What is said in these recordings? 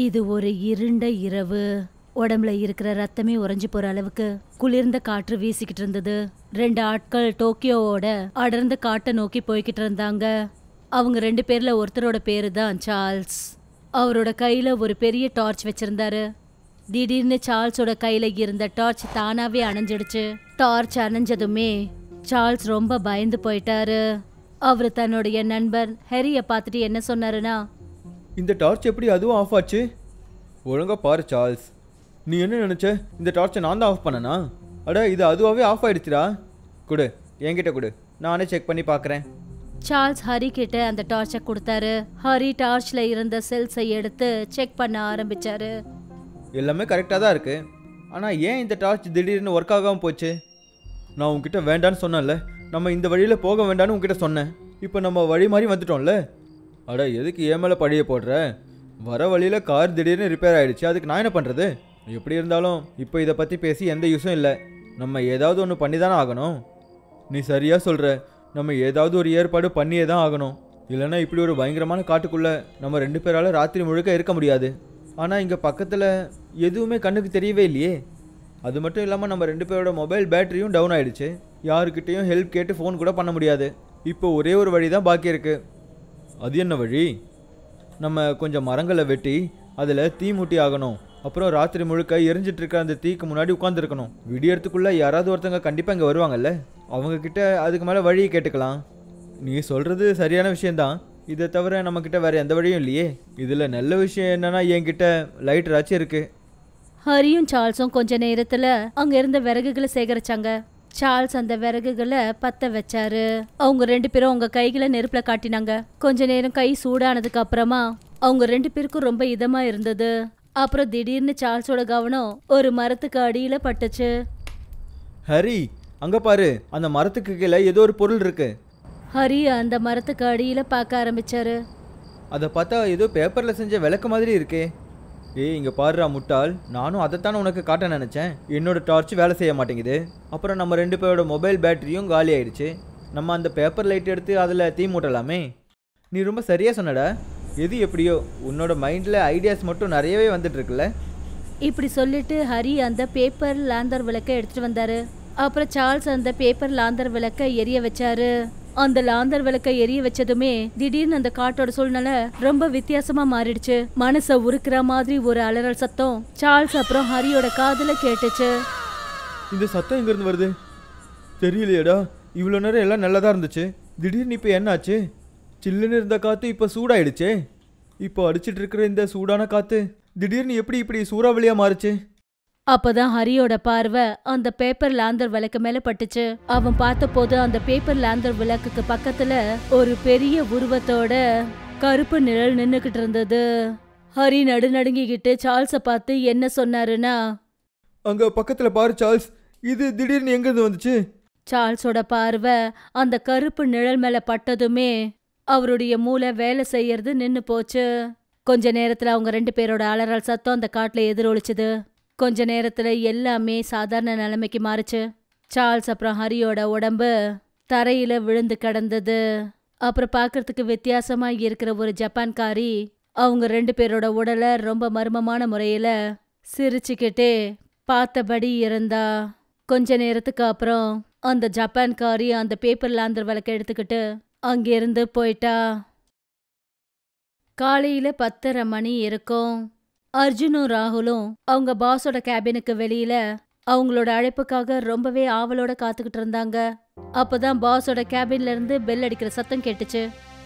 இது ஒரு இருண்ட இரவு. உடம்புல இருக்கிற ரத்தமே உறைஞ்சு போற அளவுக்கு குளிர்ந்த காற்று வீசிக்கிட்டு இருந்தது. ரெண்டு ஆட்கள் டோக்கியோவோட அடர்ந்த காட்டை நோக்கி போய்கிட்டு இருந்தாங்க. அவங்க ரெண்டு பேர்ல ஒருத்தரோட பேரு தான் சார்ல்ஸ். அவரோட கையில ஒரு பெரிய டார்ச் வச்சிருந்தாரு. திடீர்னு சார்ல்ஸோட கையில இருந்த டார்ச் தானாவே அணைஞ்சிடுச்சு. டார்ச் அணைஞ்சதுமே சார்ல்ஸ் ரொம்ப பயந்து போயிட்டாரு. அவர் தன்னுடைய நண்பர் ஹெரிய பார்த்துட்டு என்ன சொன்னாருன்னா இந்த டார்ச் எப்படி அதுவும் ஆஃப் ஆச்சு? ஒழுங்கா பாரு சார்ல்ஸ். நீ என்ன நினச்ச? இந்த டார்ச்சை நான் தான் ஆஃப் பண்ணனா? அட இது அதுவாகவே ஆஃப் ஆயிடுச்சுடா. கொடு என்கிட்ட கொடு. நானே செக் பண்ணி பார்க்குறேன் சார்ல்ஸ் ஹரி கிட்ட அந்த டார்ச்சை கொடுத்தாரு. ஹரி டார்ச்ல இருந்த செல்ஸை எடுத்து செக் பண்ண ஆரம்பிச்சாரு. எல்லாமே கரெக்டாக தான் இருக்குது ஆனால் ஏன் இந்த டார்ச் திடீர்னு ஒர்க் ஆகாமல் போச்சு? நான் உன்கிட்ட வேண்டான்னு சொன்னேன்ல. நம்ம இந்த வழியில் போக வேண்டான்னு உன்கிட்ட சொன்னேன். இப்போ நம்ம வழி மாதிரி வந்துட்டோம்ல. அட எதுக்கு ஏன் மேலே படியை போடுற? வர வழியில் கார் திடீர்னு ரிப்பேர் ஆகிடுச்சு அதுக்கு நான் என்ன பண்ணுறது எப்படி இருந்தாலும் இப்போ இதை பற்றி பேசி எந்த யூஸும் இல்லை. நம்ம ஏதாவது ஒன்று பண்ணி தானே ஆகணும். நீ சரியாக சொல்கிற நம்ம ஏதாவது ஒரு ஏற்பாடு பண்ணியே தான் ஆகணும். இல்லைன்னா இப்படி ஒரு பயங்கரமான காட்டுக்குள்ளே நம்ம ரெண்டு பேரால் ராத்திரி முழுக்க இருக்க முடியாது. ஆனால் இங்கே பக்கத்தில் எதுவுமே கண்ணுக்கு தெரியவே இல்லையே. அது மட்டும் இல்லாமல் நம்ம ரெண்டு பேரோட மொபைல் பேட்டரியும் டவுன் ஆகிடுச்சு யாருக்கிட்டேயும் ஹெல்ப் கேட்டு ஃபோன் கூட பண்ண முடியாது. இப்போ ஒரே ஒரு வழி தான் பாக்கி இருக்குது அது என்ன வழி? நம்ம கொஞ்சம் மரங்களை வெட்டி அதில் தீ மூட்டி ஆகணும். அப்புறம் ராத்திரி முழுக்க எரிஞ்சிட்டு இருக்க அந்த தீக்கு முன்னாடி உட்காந்துருக்கணும் விடியறதுக்குள்ளே யாராவது ஒருத்தங்க கண்டிப்பாக இங்கே வருவாங்கல்ல? அவங்கக்கிட்ட அதுக்கு மேலே வழியை கேட்டுக்கலாம். நீ சொல்கிறது சரியான விஷயந்தான் இதை தவிர நம்மக்கிட்ட வேறு எந்த வழியும் இல்லையே. இதில் நல்ல விஷயம் என்னென்னா என்கிட்ட லைட் ராச்சும் இருக்குது ஹரியும் சார்ல்ஸும் கொஞ்ச நேரத்தில் அங்கே இருந்த விறகுகளை சேகரிச்சாங்க. சார்ல்ஸ் அந்த விறகுகளை பத்த வச்சாரு. அவங்க ரெண்டு பேரும் அவங்க கைகளை நெருப்புல காட்டினாங்க. கொஞ்ச நேரம் கை சூடானதுக்கு அப்புறமா அவங்க ரெண்டு பேருக்கும் ரொம்ப இதமா இருந்தது. அப்புறம் திடீர்னு சார்ல்ஸோட கவனம் ஒரு மரத்துக்கு அடியில பட்டுச்சு. ஹரி அங்கே பாரு. அந்த மரத்துக்கு கீழே ஏதோ ஒரு பொருள் இருக்கு. ஹரி அந்த மரத்துக்கு அடியில பார்க்க ஆரம்பிச்சாரு. அதை பார்த்தா ஏதோ பேப்பரில் செஞ்ச விளக்கு மாதிரி இருக்கே. ஏய் இங்கே பாருடா முட்டாள். நானும் அதைத்தானே உனக்கு காட்ட நினச்சேன். என்னோட டார்ச் வேலை செய்ய மாட்டேங்குது. அப்புறம் நம்ம ரெண்டு பேரோட மொபைல் பேட்டரியும் காலி ஆயிடுச்சு. நம்ம அந்த பேப்பர் லைட் எடுத்து அதில் தீ மூட்டலாமே? நீ ரொம்ப சரியாக சொன்னடா. எது எப்படியோ உன்னோட மைண்டில் ஐடியாஸ் மட்டும் நிறையவே வந்துட்டுருக்குல்ல. இப்படி சொல்லிட்டு ஹரி அந்த பேப்பர் லாந்தர் விளக்கை எடுத்துகிட்டு வந்தார். அப்புறம் சார்ல்ஸ் அந்த பேப்பர் லாந்தர் விளக்கை எரிய வச்சாரு. அந்த லாந்தர் விளக்கை எரிய வச்சதுமே திடீர்னு அந்த காட்டோட சூழ்நிலை ரொம்ப வித்தியாசமா மாறிடுச்சு. மனச உருக்குற மாதிரி ஒரு அலறல் சத்தம் சார்ல்ஸ் அப்புறம் ஹரியோட காதுல கேட்டுச்சு. இந்த சத்தம் எங்கேருந்து வருது? தெரியலையடா இவ்வளோ நேரம் எல்லாம் நல்லதாக இருந்துச்சு. திடீர்னு இப்போ என்னாச்சு சில்லுன்னு இருந்த காற்று இப்போ சூடாயிடுச்சே. இப்போ அடிச்சிட்டு இருக்கிற இந்த சூடான காற்று திடீர்னு எப்படி இப்படி சூறாவளியாக மாறுச்சு? அப்பதான் ஹரியோட பார்வை அந்த பேப்பர் லாந்தர் விளக்கு மேல பட்டுச்சு. அவன் பார்த்தபோது அந்த பேப்பர் லாந்தர் விளக்குக்கு பக்கத்துல ஒரு பெரிய உருவத்தோட கருப்பு நிழல் நின்னுக்கிட்டு இருந்தது. ஹரி நடுநடுங்கிக்கிட்டு சார்ல்ஸ பார்த்து என்ன சொன்னாருன்னா அங்கே பக்கத்தில் பாரு சார்ல்ஸ் இது திடீர்னு எங்கேருந்து வந்துச்சு? சார்ல்ஸோட பார்வை அந்த கருப்பு நிழல் மேல பட்டதுமே அவருடைய மூளை வேலை செய்யறது நின்னு போச்சு. கொஞ்ச நேரத்துல அவங்க ரெண்டு பேரோட அலறல் சத்தம் அந்த காட்டுல எதிரொலிச்சுது. கொஞ்ச நேரத்துல எல்லாமே சாதாரண நிலைமைக்கு மாறுச்சு. சார்ல்ஸ் அப்புறம் ஹரியோட உடம்பு தரையில விழுந்து கிடந்தது. அப்புறம் பார்க்கறதுக்கு வித்தியாசமா இருக்கிற ஒரு ஜப்பான்காரி அவங்க ரெண்டு பேரோட உடலை ரொம்ப மர்மமான முறையில சிரிச்சுக்கிட்டே பார்த்தபடி இருந்தா. கொஞ்ச நேரத்துக்கு அப்புறம் அந்த ஜப்பான்காரி அந்த பேப்பர் லாந்தர் விளக்க எடுத்துக்கிட்டு அங்கிருந்து போயிட்டா. காலையில பத்தரை மணி இருக்கும். அர்ஜுனும் ராகுலும் அவங்க பாஸோட கேபினுக்கு வெளியில அவங்களோட அழைப்புக்காக ரொம்பவே ஆவலோட காத்துக்கிட்டு இருந்தாங்க. அப்பதான் பாஸோட கேபின்ல இருந்து பெல் அடிக்கிற சத்தம் கேட்டுச்சு.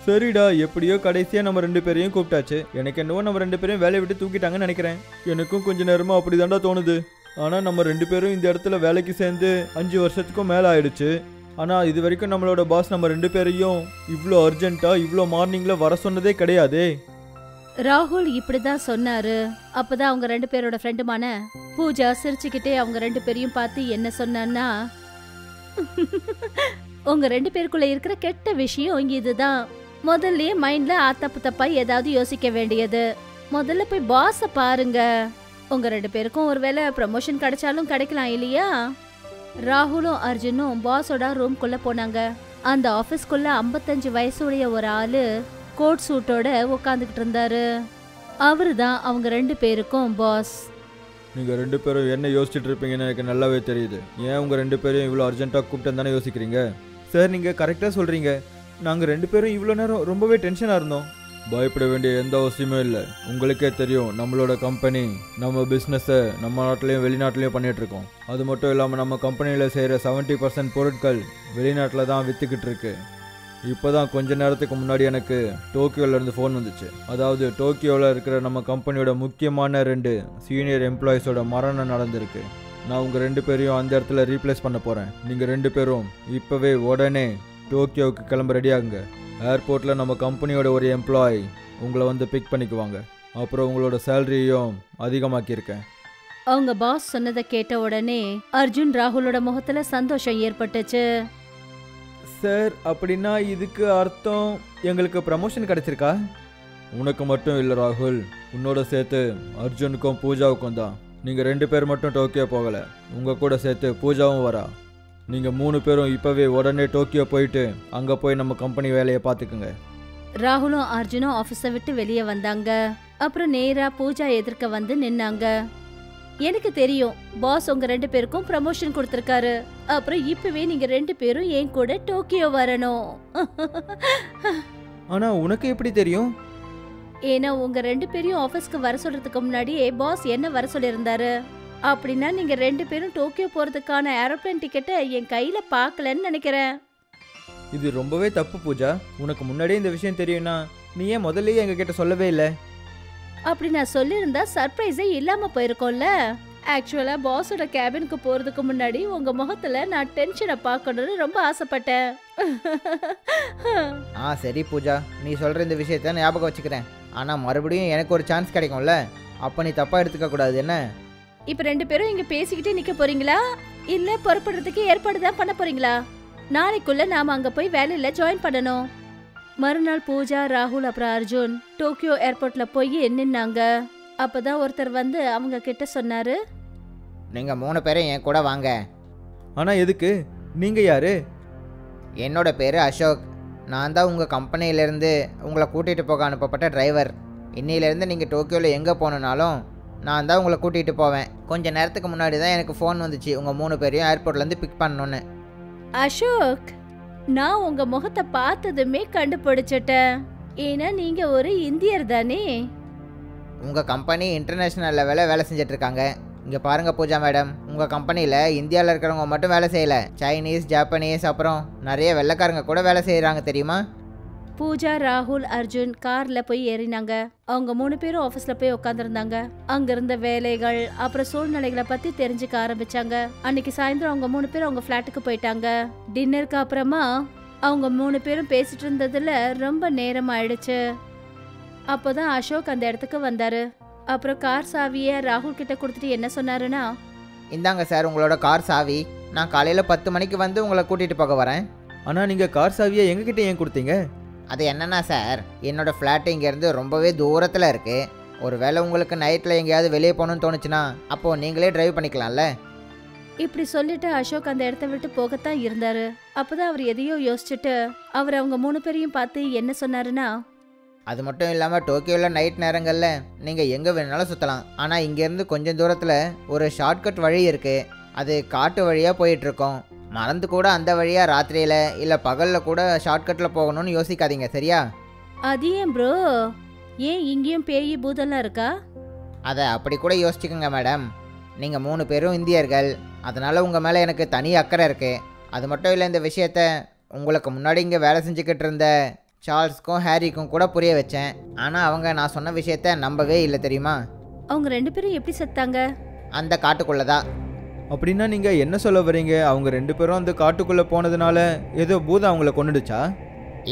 சரிடா எப்படியோ கடைசியாக நம்ம ரெண்டு பேரையும் கூப்பிட்டாச்சு. எனக்கு என்னவோ நம்ம ரெண்டு பேரையும் வேலையை விட்டு தூக்கிட்டாங்கன்னு நினைக்கிறேன். எனக்கும் கொஞ்ச நேரமா அப்படிதான்டா தோணுது. ஆனால் நம்ம ரெண்டு பேரும் இந்த இடத்துல வேலைக்கு சேர்ந்து அஞ்சு வருஷத்துக்கும் மேலே ஆயிடுச்சு. ஆனால் இது வரைக்கும் நம்மளோட பாஸ் நம்ம ரெண்டு பேரையும் இவ்வளோ அர்ஜென்ட்டாக இவ்வளோ மார்னிங்கில் வர சொன்னதே கிடையாதே. ராகுல் இப்படிதான் சொன்னாரு. அப்பதான் அவங்க ரெண்டு பேரோட ஃப்ரெண்டுமான பூஜா சிரிச்சுக்கிட்டே அவங்க ரெண்டு பேரையும் பார்த்து என்ன சொன்னான்னா உங்க ரெண்டு பேருக்குள்ள இருக்கிற கெட்ட விஷயம் இதுதான். முதல்ல மைண்ட்ல ஆத்தப்பு தப்பா ஏதாவது யோசிக்க வேண்டியது. முதல்ல போய் பாஸ பாருங்க. உங்க ரெண்டு பேருக்கும் ஒருவேளை ப்ரமோஷன் கிடைச்சாலும் கிடைக்கலாம் இல்லையா? ராகுலும் அர்ஜுனும் பாஸோட ரூம்குள்ள போனாங்க. அந்த ஆபீஸ்க்குள்ள 55 வயசுடைய ஒரு ஆளு கோட் சூட்டோட உட்காந்துக்கிட்டு இருந்தாரு. அவரு தான் அவங்க ரெண்டு பேருக்கும் பாஸ் நீங்கள் ரெண்டு பேரும் என்ன யோசிச்சுட்டு இருப்பீங்கன்னு எனக்கு நல்லாவே தெரியுது. ஏன் உங்கள் ரெண்டு பேரையும் இவ்வளோ அர்ஜென்ட்டாக கூப்பிட்டு தானே யோசிக்கிறீங்க? சார் நீங்கள் கரெக்டாக சொல்கிறீங்க நாங்கள் ரெண்டு பேரும் இவ்வளோ நேரம் ரொம்பவே டென்ஷனாக இருந்தோம். பயப்பட வேண்டிய எந்த அவசியமும் இல்லை. உங்களுக்கே தெரியும் நம்மளோட கம்பெனி நம்ம பிஸ்னஸை நம்ம நாட்டிலையும் வெளிநாட்டிலையும் பண்ணிகிட்டு இருக்கோம். அது மட்டும் இல்லாமல் நம்ம கம்பெனியில் செய்கிற 70% பர்சன்ட் பொருட்கள் வெளிநாட்டில் தான் விற்றுக்கிட்டு இருக்கு. இப்போ தான் கொஞ்ச நேரத்துக்கு முன்னாடி எனக்கு டோக்கியோல இருந்து ஃபோன் வந்துச்சு. அதாவது டோக்கியோவில் இருக்கிற நம்ம கம்பெனியோட முக்கியமான ரெண்டு சீனியர் எம்ப்ளாயீஸோட மரணம் நடந்திருக்கு. நான் உங்கள் ரெண்டு பேரையும் அந்த இடத்துல ரீப்ளேஸ் பண்ண போகிறேன் நீங்கள் ரெண்டு பேரும் இப்போவே உடனே டோக்கியோவுக்கு கிளம்ப ரெடியாகுங்க ஏர்போர்ட்டில் நம்ம கம்பெனியோட ஒரு எம்ப்ளாயி உங்களை வந்து பிக் பண்ணிக்குவாங்க. அப்புறம் உங்களோட சேலரியையும் அதிகமாக்கியிருக்கேன். அவங்க பாஸ் சொன்னதை கேட்ட உடனே அர்ஜுன் ராகுலோட முகத்துல சந்தோஷம் ஏற்பட்டுச்சு. சார் அப்படின்னா இதுக்கு அர்த்தம் எங்களுக்கு ப்ரமோஷன் கிடைச்சிருக்கா? உனக்கு மட்டும் இல்லை ராகுல் உன்னோட சேர்த்து அர்ஜுனுக்கும் பூஜாவுக்கும் தான். நீங்கள் ரெண்டு பேர் மட்டும் டோக்கியோ போகலை உங்கள் கூட சேர்த்து பூஜாவும் வரா. நீங்கள் மூணு பேரும் இப்போவே உடனே டோக்கியோ போயிட்டு அங்கே போய் நம்ம கம்பெனி வேலையை பார்த்துக்குங்க. ராகுலும் அர்ஜுனும் ஆபீஸை விட்டு வெளியே வந்தாங்க. அப்புறம் நேரா பூஜா எதிர்க்க வந்து நின்னாங்க. எனக்கு தெரியும் பாஸ் உங்க ரெண்டு பேருக்கும் ப்ரமோஷன் கொடுத்துருக்காரு. அப்புறம் இப்பவே நீங்க ரெண்டு பேரும் என் கூட டோக்கியோ வரணும். ஆனால் உனக்கு எப்படி தெரியும்? ஏன்னா உங்க ரெண்டு பேரையும் ஆபீஸ்க்கு வர சொல்றதுக்கு முன்னாடியே பாஸ் என்ன வர சொல்லியிருந்தாரு? அப்படின்னா நீங்க ரெண்டு பேரும் டோக்கியோ போறதுக்கான ஏரோப்ளேன் டிக்கெட்டை என் கையில பார்க்கலன்னு நினைக்கிறேன். இது ரொம்பவே தப்பு பூஜா. உனக்கு முன்னாடியே இந்த விஷயம் தெரியும்னா நீ ஏன் முதல்லயே எங்ககிட்ட சொல்லவே இல்லை? அப்படி நான் சொல்லியிருந்தா சர்ப்ரைஸே இல்லாம போயிருக்கோம்ல. ஆக்சுவலா பாஸோட கேபினுக்கு போறதுக்கு முன்னாடி உங்க முகத்துல நான் டென்ஷனை பார்க்கணும்னு ரொம்ப ஆசைப்பட்டேன். ஆ சரி பூஜா. நீ சொல்கிற இந்த விஷயத்த ஞாபகம் வச்சுக்கிறேன். ஆனால் மறுபடியும் எனக்கு ஒரு சான்ஸ் கிடைக்கும்ல. அப்போ நீ தப்பாக எடுத்துக்க கூடாது என்ன? இப்ப ரெண்டு பேரும் இங்க பேசிக்கிட்டே நிக்க போறீங்களா? இல்ல புறப்படுறதுக்கு ஏற்பாடு தான் பண்ண போறீங்களா? நாளைக்குள்ள நாம அங்க போய் வேலையில ஜாயின் பண்ணணும். மறுநாள் பூஜா ராகுல் அப்புறம் அர்ஜுன் டோக்கியோ ஏர்போர்ட்ல போய் நின்னாங்க. அப்பதான் ஒருத்தர் வந்து அவங்க கிட்ட சொன்னாரு. நீங்கள் மூணு பேரும் என் கூட வாங்க. ஆனால் எதுக்கு? நீங்கள் யாரு? என்னோட பேர் அசோக். நான் தான் உங்கள் கம்பெனியிலேருந்து உங்களை கூட்டிகிட்டு போக அனுப்பப்பட்ட டிரைவர் இன்னிலேருந்து நீங்கள் டோக்கியோவில் எங்கே போகணுன்னாலும் நான் தான் உங்களை கூட்டிகிட்டு போவேன். கொஞ்ச நேரத்துக்கு முன்னாடி தான் எனக்கு ஃபோன் வந்துச்சு. உங்கள் மூணு பேரையும் ஏர்போர்ட்லேருந்து பிக் பண்ணணுன்னு அசோக்! நான் உங்க முகத்தை பார்த்ததுமே கண்டுபிடிச்சிட்டேன். ஏன்னா நீங்க ஒரு இந்தியர் தானே? உங்கள் கம்பெனி இன்டர்நேஷ்னல் லெவலில் வேலை செஞ்சிட்ருக்காங்க. இங்கே பாருங்க பூஜா மேடம். உங்கள் கம்பெனியில் இந்தியாவில் இருக்கிறவங்க மட்டும் வேலை செய்யலை. சைனீஸ் ஜாப்பனீஸ் அப்புறம் நிறைய வெள்ளைக்காரங்க கூட வேலை செய்கிறாங்க தெரியுமா? பூஜா ராகுல் அர்ஜுன் கார்ல போய் ஏறினாங்க. அவங்க மூணு பேரும் ஆபீஸ்ல போய் உட்காந்துருந்தாங்க அங்க இருந்த வேலைகள் அப்புறம் சூழ்நிலைகளை பத்தி தெரிஞ்சுக்க ஆரம்பிச்சாங்க. அன்னைக்கு சாயந்தரம் அவங்க மூணு பேரும் அவங்க ஃபிளாட்டுக்கு போயிட்டாங்க. டின்னருக்கு அப்புறமா அவங்க மூணு பேரும் பேசிட்டு இருந்ததுல ரொம்ப நேரம் ஆயிடுச்சு. அப்போதான் அசோக் அந்த இடத்துக்கு வந்தாரு. அப்புறம் கார் சாவிய ராகுல் கிட்ட கொடுத்துட்டு என்ன சொன்னாருன்னா இந்தாங்க சார் உங்களோட கார் சாவி. நான் காலையில் பத்து மணிக்கு வந்து உங்களை கூட்டிகிட்டு போக வரேன். ஆனால் நீங்கள் கார் சாவியை எங்ககிட்ட ஏன் கொடுத்தீங்க? அது என்னன்னா சார் என்னோட ஃப்ளாட்டு இங்கேருந்து ரொம்பவே தூரத்தில் இருக்குது ஒருவேளை உங்களுக்கு நைட்டில் எங்கேயாவது வெளியே போகணும்னு தோணுச்சுன்னா அப்போது நீங்களே டிரைவ் பண்ணிக்கலாம்ல? இப்படி சொல்லிட்டு அசோக் அந்த இடத்த விட்டு போகத்தான் இருந்தாரு. அப்பதான் அவர் எதையோ யோசிச்சுட்டு அவர் அவங்க மூணு பேரையும் பார்த்து என்ன சொன்னாருன்னா அது மட்டும் இல்லாமல் டோக்கியோவில் நைட் நேரங்களில் நீங்கள் எங்கே வேணாலும் சுற்றலாம் ஆனால் இங்கேருந்து கொஞ்சம் தூரத்தில் ஒரு ஷார்ட்கட் வழி இருக்குது அது காட்டு வழியாக போயிட்டுருக்கோம் மறந்து கூட அந்த வழியாக ராத்திரியில் இல்லை பகலில் கூட ஷார்ட்கட்டில் போகணும்னு யோசிக்காதீங்க சரியா? அது ஏன் ப்ரோ ஏன் இங்கேயும் பேய் பூதெல்லாம் இருக்கா? அதை அப்படி கூட யோசிச்சுக்கோங்க மேடம் நீங்கள் மூணு பேரும் இந்தியர்கள். அதனால் உங்கள் மேலே எனக்கு தனி அக்கறை இருக்குது அது மட்டும் இல்லை இந்த விஷயத்த உங்களுக்கு முன்னாடி இங்கே வேலை செஞ்சுக்கிட்டு இருந்த சார்ல்ஸ்க்கும் ஹாரிக்கும் கூட புரிய வச்சேன். ஆனால் அவங்க நான் சொன்ன விஷயத்த நம்பவே இல்லை தெரியுமா? அவங்க ரெண்டு பேரும் எப்படி செத்தாங்க? அந்த காட்டுக்குள்ளே தான் அப்படின்னா நீங்கள் என்ன சொல்ல வரீங்க அவங்க ரெண்டு பேரும் அந்த காட்டுக்குள்ளே போனதுனால ஏதோ பூதம் அவங்கள கொண்டுடுச்சா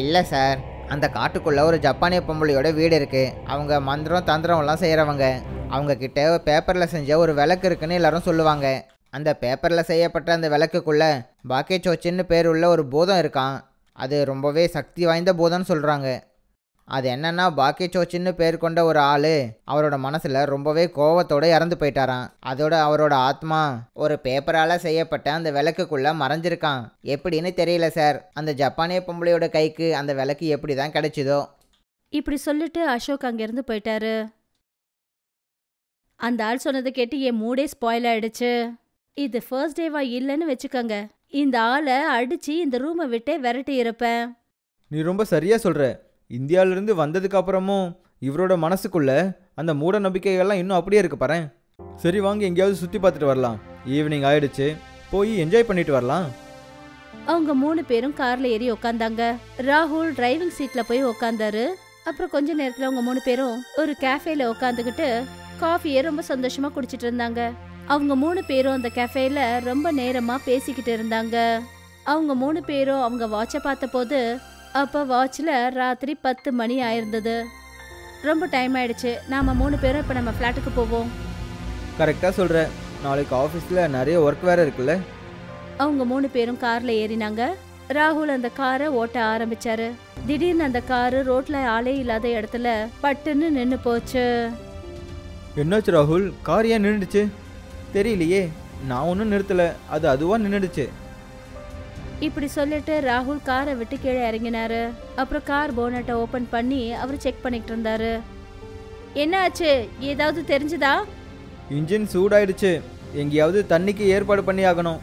இல்லை சார். அந்த காட்டுக்குள்ளே ஒரு ஜப்பானிய பொம்பளையோட வீடு இருக்குது அவங்க மந்திரம் தந்திரம்லாம் செய்கிறவங்க அவங்க கிட்ட பேப்பரில் செஞ்ச ஒரு விளக்கு இருக்குன்னு எல்லாரும் சொல்லுவாங்க. அந்த பேப்பரில் செய்யப்பட்ட அந்த விளக்குக்குள்ளே பாக்கே சோச்சின்னு பேர் உள்ள ஒரு பூதம் இருக்கான். அது ரொம்பவே சக்தி வாய்ந்த பூதம்னு சொல்கிறாங்க அது என்னன்னா பாக்கேச்சோச்சின்னு பேர் கொண்ட ஒரு ஆள் அவரோட மனசில் ரொம்பவே கோவத்தோட இறந்து போயிட்டாராம். அதோட அவரோட ஆத்மா ஒரு பேப்பரால் செய்யப்பட்ட அந்த விளக்குக்குள்ளே மறைஞ்சிருக்கான் எப்படின்னு தெரியல சார். அந்த ஜப்பானிய பொம்பளையோட கைக்கு அந்த விளக்கு எப்படி தான் கிடைச்சிதோ. இப்படி சொல்லிட்டு அசோக் அங்கிருந்து போயிட்டாரு. அந்த ஆள் சொன்னதை கேட்டு என் மூடே ஸ்பாயில் ஆயிடுச்சு. இது ஃபர்ஸ்ட் டேவா இல்லைன்னு வச்சுக்கோங்க. இந்த ஆளை அடிச்சு இந்த ரூமை விட்டே விரட்டி இருப்பேன். நீ ரொம்ப சரியா சொல்ற. இந்தியாவிலிருந்து வந்ததுக்கு அப்புறமும் இவரோட மனசுக்குள்ள அந்த மூட நம்பிக்கைகள்லாம் இன்னும் அப்படியே இருக்கு பாரேன் சரி வாங்க எங்கேயாவது சுற்றி பார்த்துட்டு வரலாம். ஈவினிங் ஆயிடுச்சு. போய் என்ஜாய் பண்ணிட்டு வரலாம். அவங்க மூணு பேரும் கார்ல ஏறி உக்காந்தாங்க. ராகுல் டிரைவிங் சீட்ல போய் உக்காந்தாரு. அப்புறம் கொஞ்ச நேரத்துல அவங்க மூணு பேரும் ஒரு கேஃபேல உக்காந்துக்கிட்டு காஃபியை ரொம்ப சந்தோஷமா குடிச்சிட்டு இருந்தாங்க. அவங்க மூணு பேரும் அந்த கேஃபேல ரொம்ப நேரமா பேசிக்கிட்டு இருந்தாங்க. அவங்க மூணு பேரும் அவங்க வாட்சை பார்த்தபோது அப்ப வாட்ச்ல ராத்திரி பத்து மணி ஆயிருந்தது. ரொம்ப டைம் ஆயிடுச்சு. நாம மூணு பேரும் இப்ப நம்ம ஃபிளாட்டுக்கு போவோம். கரெக்டாக சொல்கிற நாளைக்கு ஆஃபீஸில் நிறைய ஒர்க் வேறு இருக்குல்ல? அவங்க மூணு பேரும் கார்ல ஏறினாங்க. ராகுல் அந்த காரை ஓட்ட ஆரம்பிச்சாரு. திடீர்னு அந்த காரு ரோட்ல ஆளே இல்லாத இடத்துல பட்டுன்னு நின்னு போச்சு. என்னாச்சு ராகுல்? கார் ஏன் நின்றுடுச்சு தெரியலையே. நான் ஒன்றும் நிறுத்தலை. அது அதுவாக நின்றுடுச்சு இப்படி சொல்லிட்டு ராகுல் காரை விட்டு கீழே இறங்கினாரு. அப்புறம் கார் போனட்டை ஓபன் பண்ணி அவர் செக் பண்ணிட்டு இருந்தாரு. என்ன ஆச்சு ஏதாவது தெரிஞ்சுதா? இன்ஜின் சூடாயிடுச்சு. எங்கேயாவது தண்ணிக்கு ஏற்பாடு பண்ணி ஆகணும்.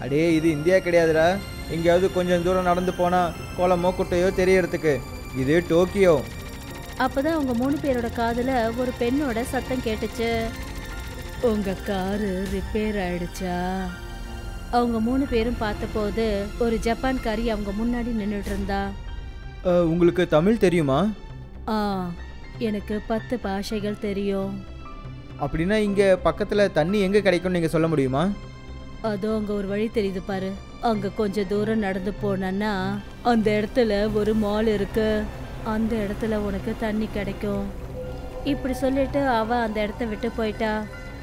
அடே இது இந்தியா கிடையாதுடா. எங்கேயாவது கொஞ்சம் தூரம் நடந்து போனால் குளமோ குட்டையோ தெரியறதுக்கு. இது டோக்கியோ. அப்பதான் அவங்க மூணு பேரோட காதுல ஒரு பெண்ணோட சத்தம் கேட்டுச்சு. உங்க காரு ரிப்பேர் ஆயிடுச்சா? அவங்க மூணு பேரும் பார்த்தபோது ஒரு ஜப்பான்காரி அவங்க முன்னாடி நின்றுட்டு இருந்தா உங்களுக்கு தமிழ் தெரியுமா? ஆ எனக்கு பத்து பாஷைகள் தெரியும். அப்படின்னா இங்கே பக்கத்தில் தண்ணி எங்கே கிடைக்கும்னு நீங்கள் சொல்ல முடியுமா? அதோ அங்க ஒரு வழி தெரியுது பாரு. அங்க கொஞ்ச தூரம் நடந்து போனன்னா அந்த இடத்துல ஒரு மால் இருக்கு. அந்த இடத்துல உனக்கு தண்ணி கிடைக்கும். இப்படி சொல்லிட்டு அவ அந்த இடத்த விட்டு போயிட்டா.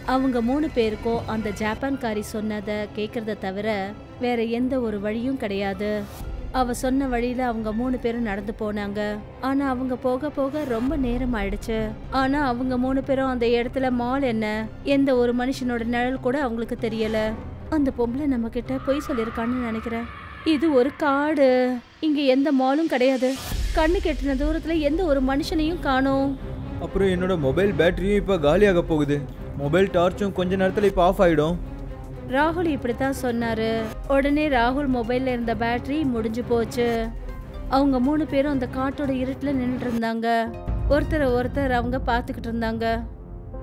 அவங்க மூணு பேருக்கும் அந்த ஜப்பான்காரி சொன்னதை கேட்கறத தவிர வேற எந்த ஒரு வழியும் கிடையாது. அவ சொன்ன வழியில அவங்க மூணு பேரும் நடந்து போனாங்க. ஆனா அவங்க போக போக ரொம்ப நேரம் ஆயிடுச்சு. ஆனா அவங்க மூணு பேரும் அந்த இடத்துல மால் என்ன எந்த ஒரு மனுஷனோட நிழல் கூட அவங்களுக்கு தெரியல. அந்த பொம்பளை நம்ம கிட்ட பொய் சொல்லியிருக்கான்னு நினைக்கிறேன். இது ஒரு காடு. இங்க எந்த மாலும் கிடையாது. கண்ணு கெட்டின தூரத்துல எந்த ஒரு மனுஷனையும் காணோம். அப்புறம் என்னோட மொபைல் பேட்டரியும் இப்போ காலியாக போகுது. மொபைல் டார்ச்சும் கொஞ்ச நேரத்தில் இப்போ ஆஃப் ஆகிடும் ராகுல் இப்படித்தான் சொன்னாரு. உடனே ராகுல் மொபைல்ல இருந்த பேட்டரி முடிஞ்சு போச்சு. அவங்க மூணு பேரும் அந்த காட்டோட இருட்டுல நின்னுட்டு இருந்தாங்க. ஒருத்தரை ஒருத்தர் அவங்க பார்த்துக்கிட்டு இருந்தாங்க.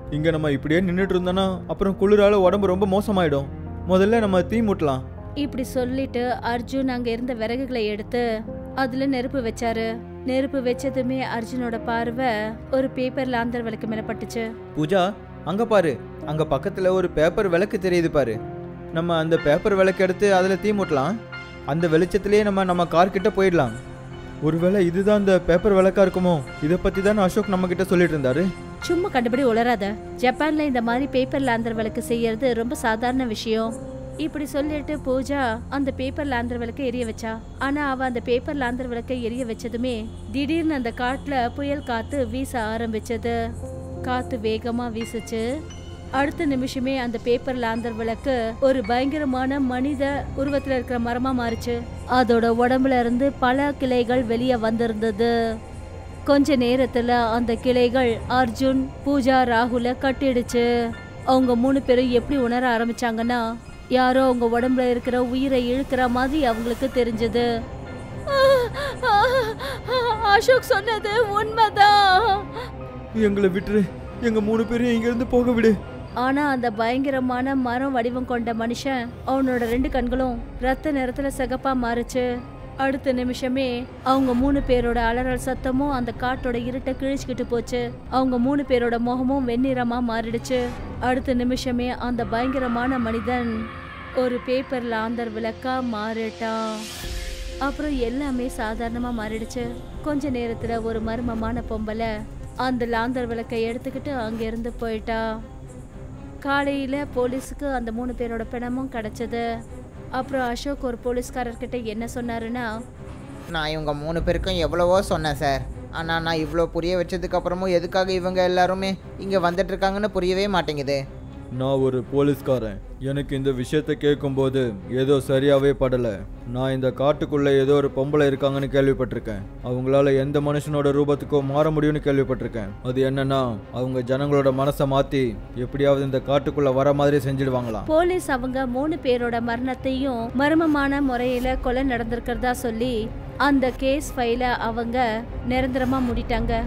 இங்கே நம்ம இப்படியே நின்றுட்டு இருந்தோன்னா அப்புறம் குளிரால உடம்பு ரொம்ப மோசமாயிடும். முதல்ல நம்ம தீ மூட்டலாம். இப்படி சொல்லிட்டு அர்ஜுன் அங்க இருந்த விறகுகளை எடுத்து அதுல நெருப்பு வச்சாரு. நெருப்பு வச்சதுமே அர்ஜுனோட பார்வை ஒரு பேப்பர் லாந்தர் விளக்கு மேல பட்டுச்சு. பூஜா அங்கே பாரு அங்கே பக்கத்தில் ஒரு பேப்பர் விளக்கு தெரியுது பாரு. நம்ம அந்த பேப்பர் விளக்கு எடுத்து அதில் தீ மூட்டலாம். அந்த வெளிச்சத்துலேயே நம்ம நம்ம கார்கிட்ட போயிடலாம். ஒருவேளை இதுதான் அந்த பேப்பர் விளக்கா இருக்குமோ? இதை பற்றி தான் அசோக் நம்ம கிட்ட சொல்லிட்டு இருந்தாரு. சும்மா கண்டுபடி உளராத ஜப்பான்ல இந்த மாதிரி பேப்பர் லாந்தர் விளக்கு செய்யறது ரொம்ப சாதாரண விஷயம். இப்படி சொல்லிட்டு பூஜா அந்த பேப்பர் லாந்தர் விளக்கை எரிய வச்சா. ஆனா அவ அந்த பேப்பர் லாந்தர் விளக்கை எரிய வச்சதுமே திடீர்னு அந்த காட்டுல புயல் காத்து வீச ஆரம்பிச்சது. காத்து வேகமா வீசுச்சு அடுத்த நிமிஷமே அந்த பேப்பர் லேந்தர் விளக்கு ஒரு பயங்கரமான மனித உருவத்துல இருக்கிற மரமா மாறுச்சு அதோட உடம்புல இருந்து பல கிளைகள் வெளியே வந்திருந்தது கொஞ்ச நேரத்துல அந்த கிளைகள் அர்ஜுன் பூஜா ராகுல கட்டிடுச்சு அவங்க மூணு பேரும் எப்படி உணர ஆரம்பிச்சாங்கன்னா யாரோ அவங்க உடம்புல இருக்கிற உயிரை இழுக்கிற மாதிரி அவங்களுக்கு தெரிஞ்சது அசோக் சொன்னது உண்மைதான் எங்களை விட்டுரு. எங்கள் மூணு பேரும் இங்கேருந்து போக விடு. ஆனா அந்த பயங்கரமான மரம் வடிவம் கொண்ட மனுஷன் அவனோட ரெண்டு கண்களும் ரத்த நிறத்துல சிகப்பா மாறுச்சு. அடுத்த நிமிஷமே அவங்க மூணு பேரோட அலறல் சத்தமும் அந்த காட்டோட இருட்டை கிழிச்சுக்கிட்டு போச்சு. அவங்க மூணு பேரோட முகமும் வெண்ணிறமா மாறிடுச்சு. அடுத்த நிமிஷமே அந்த பயங்கரமான மனிதன் ஒரு பேப்பர் லாந்தர் விளக்கா மாறிட்டான். அப்புறம் எல்லாமே சாதாரணமா மாறிடுச்சு. கொஞ்ச நேரத்துல ஒரு மர்மமான பொம்பளை அந்த லாந்தர் விளக்கை எடுத்துக்கிட்டு அங்கேருந்து போயிட்டா. காலையில் போலீஸுக்கு அந்த மூணு பேரோட பிணமும் கிடைச்சது. அப்புறம் அசோக் ஒரு போலீஸ்காரர்கிட்ட என்ன சொன்னாருன்னா நான் இவங்க மூணு பேருக்கும் எவ்வளவோ சொன்னேன் சார். ஆனால் நான் இவ்வளோ புரிய வச்சதுக்கப்புறமும் எதுக்காக இவங்க எல்லாருமே இங்கே வந்துட்டுருக்காங்கன்னு புரியவே மாட்டேங்குது. நான் ஒரு போலீஸ்காரன். எனக்கு இந்த விஷயத்தை கேட்கும்போது ஏதோ சரியாகவே படலை. நான் இந்த காட்டுக்குள்ளே ஏதோ ஒரு பொம்பளை இருக்காங்கன்னு கேள்விப்பட்டிருக்கேன். அவங்களால எந்த மனுஷனோட ரூபத்துக்கோ மாற முடியும்னு கேள்விப்பட்டிருக்கேன். அது என்னன்னா அவங்க ஜனங்களோட மனசை மாத்தி எப்படியாவது இந்த காட்டுக்குள்ள வர மாதிரி செஞ்சிடுவாங்களாம். போலீஸ் அவங்க மூணு பேரோட மரணத்தையும் மர்மமான முறையில கொலை நடந்திருக்கிறதா சொல்லி அந்த கேஸ் ஃபைல அவங்க நிரந்தரமா மூடிட்டாங்க.